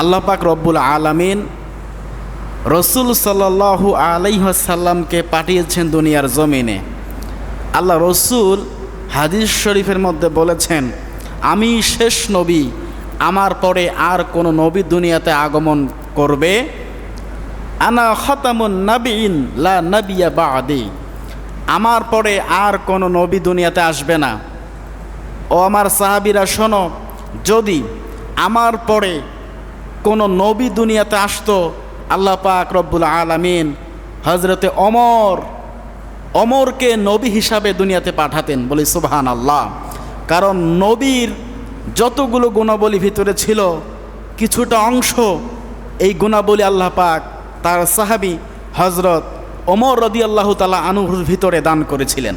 আল্লাহ পাক রব্বুল আলামিন রসুল সাল্লাল্লাহু আলাইসাল্লামকে পাঠিয়েছেন দুনিয়ার জমিনে। আল্লাহ রসুল হাদিস শরীফের মধ্যে বলেছেন, আমি শেষ নবী, আমার পরে আর কোনো নবী দুনিয়াতে আগমন করবে? আনা খতামুন নাবিন লা নবিয়া বা আদি আমার পরে আর কোনো নবী দুনিয়াতে আসবে না। ও আমার সাহাবিরা, শোনো, যদি আমার পরে কোনো নবী দুনিয়াতে আসতো, আল্লাহ পাক রব্বুল আলামিন হজরতে অমর, অমরকে নবী হিসাবে দুনিয়াতে পাঠাতেন বলি সুবহান আল্লাহ কারণ নবীর যতগুলো গুণাবলী ভিতরে ছিল, কিছুটা অংশ এই গুণাবলী আল্লাহ পাক তার সাহাবি হজরত ওমর রদি আল্লাহ তালা আনুহুর ভিতরে দান করেছিলেন।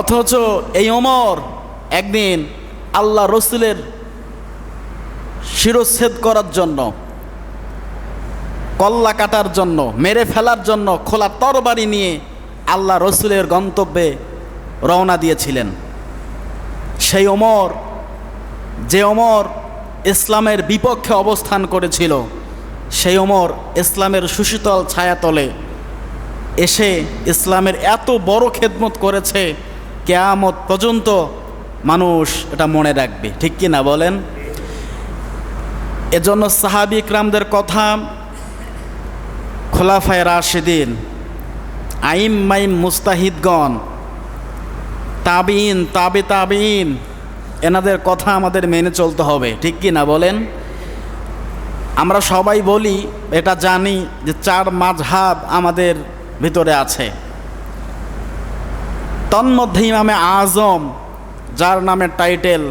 অথচ এই ওমর একদিন আল্লাহ রসুলের শিরচ্ছেদ করার জন্য, কল্লা কাটার জন্য, মেরে ফেলার জন্য খোলা তরবারি নিয়ে আল্লাহ রসুলের গন্তব্যে রওনা দিয়েছিলেন। সেই ওমর, যে ওমর ইসলামের বিপক্ষে অবস্থান করেছিল, সেই ওমর ইসলামের সুশীতল ছায়াতলে এসে ইসলামের এত বড় খেদমত করেছে, কেয়ামত পর্যন্ত মানুষ এটা মনে রাখবে। ঠিক কি না বলেন? এজন্য সাহাবি ইকরামদের কথা খোলাফায় রাশেদিন আইম মাইম মুস্তাহিদগণ তাবিন তাবে তাবিন এনাদের কথা আমাদের মেনে চলতে হবে। ঠিক কি না বলেন? আমরা সবাই বলি, এটা জানি যে চার মাঝহাব আমাদের ভিতরে আছে। তন্মধ্যে ইমামে আজম, যার নামের টাইটেল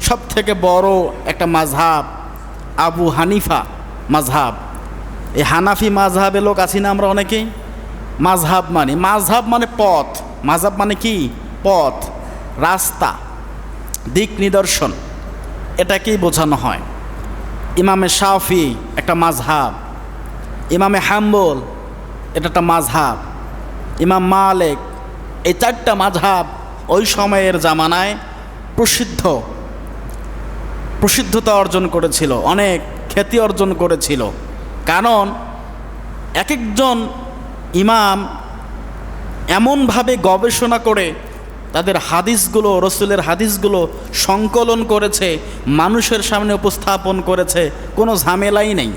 সব থেকে বড় একটা মাঝহাব আবু হানিফা মাঝহাব এই হানাফি মাঝহাবে লোক আছি না আমরা অনেকেই? মাঝহাব মানে মাঝহাব মানে পথ। মাঝহাব মানে কি? পথ, রাস্তা, দিক নিদর্শন। এটাকেই বোঝানো হয়। ইমামে শাফি একটা মাঝহাব ইমামে হাম্বল এটা একটা মাঝহাব ইমাম মালেক এই চারটা মাঝহাব ওই সময়ের জামানায় প্রসিদ্ধ। প্রসিদ্ধতা অর্জন করেছিল, অনেক খ্যাতি অর্জন করেছিল। কারণ এক একজন ইমাম এমনভাবে গবেষণা করে তাদের হাদিসগুলো, রসুলের হাদিসগুলো সংকলন করেছে, মানুষের সামনে উপস্থাপন করেছে, কোনো ঝামেলাই নেই।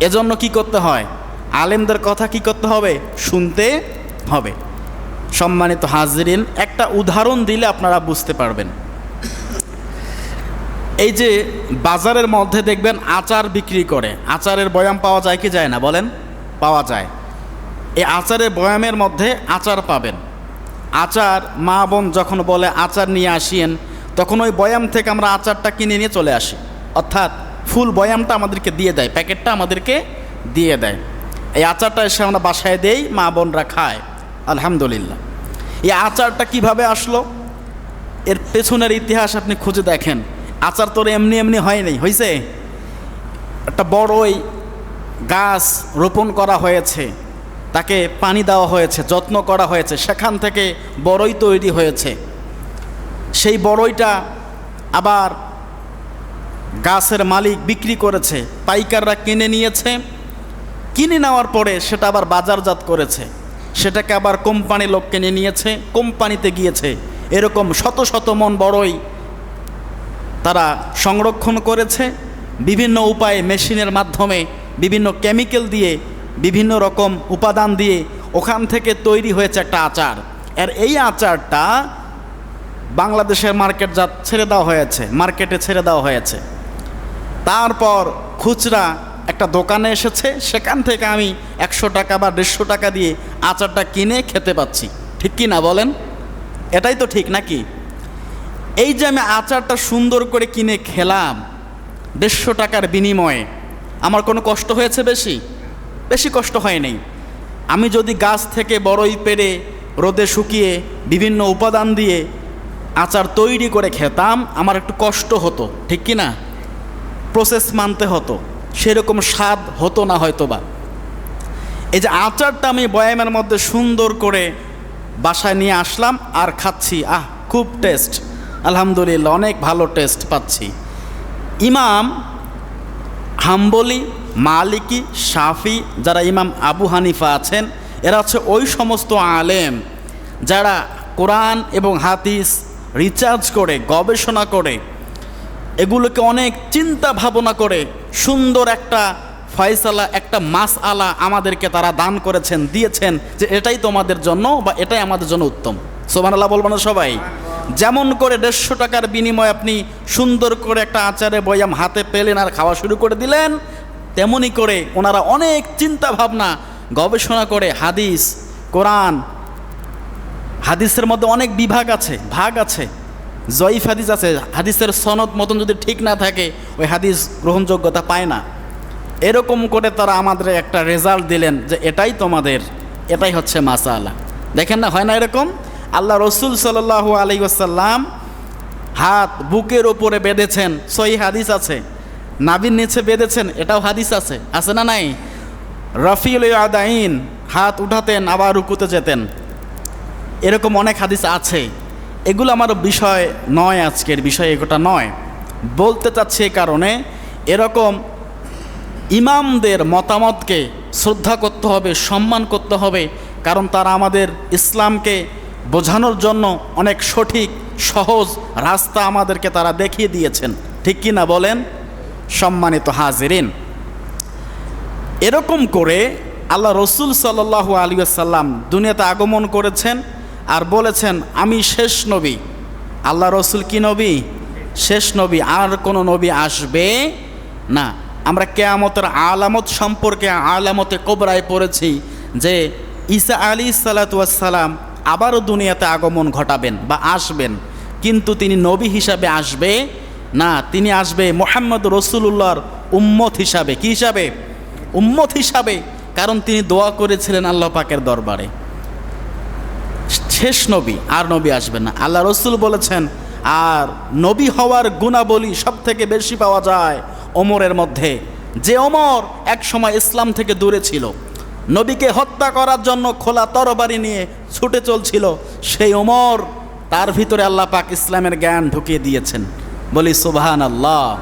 এজন্য কি করতে হয়? আলেমদের কথা কি করতে হবে? শুনতে হবে। সম্মানিত হাজরিন, একটা উদাহরণ দিলে আপনারা বুঝতে পারবেন। এই যে বাজারের মধ্যে দেখবেন আচার বিক্রি করে, আচারের বয়াম পাওয়া যায় কি যায় না বলেন? পাওয়া যায়। এই আচারের বয়ামের মধ্যে আচার পাবেন। আচার, মা বোন যখন বলে আচার নিয়ে আসিয়েন, তখন ওই বয়াম থেকে আমরা আচারটা কিনে নিয়ে চলে আসি। অর্থাৎ ফুল বয়ামটা আমাদেরকে দিয়ে দেয়, প্যাকেটটা আমাদেরকে দিয়ে দেয়। এই আচারটা এসে আমরা বাসায় দেই, মা বোনরা খায়। আলহামদুলিল্লাহ। এই আচারটা কীভাবে আসলো? এর পেছনের ইতিহাস আপনি খুঁজে দেখেন। আচার তোর এমনি এমনি হয়নি হয়েছে একটা বড়ই গাছ রোপণ করা হয়েছে, তাকে পানি দেওয়া হয়েছে, যত্ন করা হয়েছে, সেখান থেকে বড়ই তৈরি হয়েছে। সেই বড়ইটা আবার গাছের মালিক বিক্রি করেছে, পাইকাররা কিনে নিয়েছে। কিনে নেওয়ার পরে সেটা আবার বাজারজাত করেছে। সেটাকে আবার কোম্পানি লোক কিনে নিয়েছে, কোম্পানিতে গিয়েছে। এরকম শত শত মন বড়ই তারা সংরক্ষণ করেছে, বিভিন্ন উপায়ে মেশিনের মাধ্যমে বিভিন্ন কেমিক্যাল দিয়ে বিভিন্ন রকম উপাদান দিয়ে ওখান থেকে তৈরি হয়েছে একটা আচার। আর এই আচারটা বাংলাদেশের মার্কেট যা ছেড়ে দেওয়া হয়েছে, মার্কেটে ছেড়ে দেওয়া হয়েছে। তারপর খুচরা একটা দোকানে এসেছে, সেখান থেকে আমি একশো টাকা বা দেড়শো টাকা দিয়ে আচারটা কিনে খেতে পাচ্ছি। ঠিক কি না বলেন? এটাই তো ঠিক নাকি? এই যে আমি আচারটা সুন্দর করে কিনে খেলাম, দেড়শো টাকার বিনিময়ে, আমার কোনো কষ্ট হয়েছে বেশি? বেশি কষ্ট হয় নাই। আমি যদি গাছ থেকে বড়ই পেরে, রোদে শুকিয়ে, বিভিন্ন উপাদান দিয়ে আচার তৈরি করে খেতাম, আমার একটু কষ্ট হতো, ঠিক কি না? প্রসেস মানতে হতো, সেরকম স্বাদ হতো না হয়তো বা এই যে আচারটা আমি বয়ামের মধ্যে সুন্দর করে বাসায় নিয়ে আসলাম আর খাচ্ছি, আহ, খুব টেস্ট আলহামদুলিল্লাহ, অনেক ভালো টেস্ট পাচ্ছি। ইমাম হাম্বলি, মালিকি, শাফি, যারা ইমাম আবু হানিফা আছেন, এরা হচ্ছে ওই সমস্ত আলেম যারা কোরআন এবং হাদিস রিচার্জ করে, গবেষণা করে, এগুলোকে অনেক চিন্তা ভাবনা করে, সুন্দর একটা ফয়সালা, একটা মাস আলা আমাদেরকে তারা দান করেছেন, দিয়েছেন যে এটাই তোমাদের জন্য বা এটাই আমাদের জন্য উত্তম। সোমান আল্লাহ বলব না সবাই? যেমন করে দেড়শো টাকার বিনিময়ে আপনি সুন্দর করে একটা আচারে বয়াম হাতে পেলেন আর খাওয়া শুরু করে দিলেন, তেমনি করে ওনারা অনেক চিন্তা ভাবনা গবেষণা করে, হাদিস, কোরআন, হাদিসের মধ্যে অনেক বিভাগ আছে, ভাগ আছে, জয়ীফ হাদিস আছে, হাদিসের সনদ মতন যদি ঠিক না থাকে, ওই হাদিস গ্রহণযোগ্যতা পায় না। এরকম করে তারা আমাদের একটা রেজাল্ট দিলেন যে এটাই তোমাদের, এটাই হচ্ছে মাসালা। দেখেন না, হয় না এরকম? আল্লাহ রসুল সাল্লাহ আলী আসাল্লাম হাত বুকের ওপরে বেঁধেছেন। সই হাদিস আছে। নাবির নিচে বেঁধেছেন, এটাও হাদিস আছে। আছে না নাই? রফিউল আদাইন, হাত উঠাতেন, আবার রুকুতে যেতেন। এরকম অনেক হাদিস আছে। এগুলো আমার বিষয় নয় আজকের, বিষয় এগুলো নয়। বলতে চাচ্ছি এই কারণে, এরকম ইমামদের মতামতকে শ্রদ্ধা করতে হবে, সম্মান করতে হবে, কারণ তারা আমাদের ইসলামকে বোঝানোর জন্য অনেক সঠিক, সহজ রাস্তা আমাদেরকে তারা দেখিয়ে দিয়েছেন। ঠিক কি না বলেন? সম্মানিত হাজিরিন। এরকম করে আল্লাহ রসুল সাল্লাহ আলী আসাল্লাম দুনিয়াতে আগমন করেছেন আর বলেছেন, আমি শেষ নবী। আল্লাহ রসুল কি নবী? শেষ নবী। আর কোনো নবী আসবে না। আমরা কেয়ামতের আলামত সম্পর্কে আলামতে কোবরায় পড়েছি যে ঈসা আলী সালাতাম আবারও দুনিয়াতে আগমন ঘটাবেন বা আসবেন। কিন্তু তিনি নবী হিসাবে আসবে না, তিনি আসবে মোহাম্মদ রসুল্লাহর উম্মত হিসাবে। কি হিসাবে? উম্মত হিসাবে, কারণ তিনি দোয়া করেছিলেন আল্লাহ পাকের দরবারে। শেষ নবী, আর নবী আসবে না। আল্লাহ রসুল বলেছেন, আর নবী হওয়ার গুণাবলী সব থেকে বেশি পাওয়া যায় ওমরের মধ্যে। যে ওমর এক সময় ইসলাম থেকে দূরে ছিল নবীকে হত্যা করার জন্য খোলা তরবারি নিয়ে ছুটে চলছিল সেই ওমর। তার ভিতরে আল্লাহ পাক ইসলামের জ্ঞান ঢুকিয়ে দিয়েছেন। বলি সুবহান আল্লাহ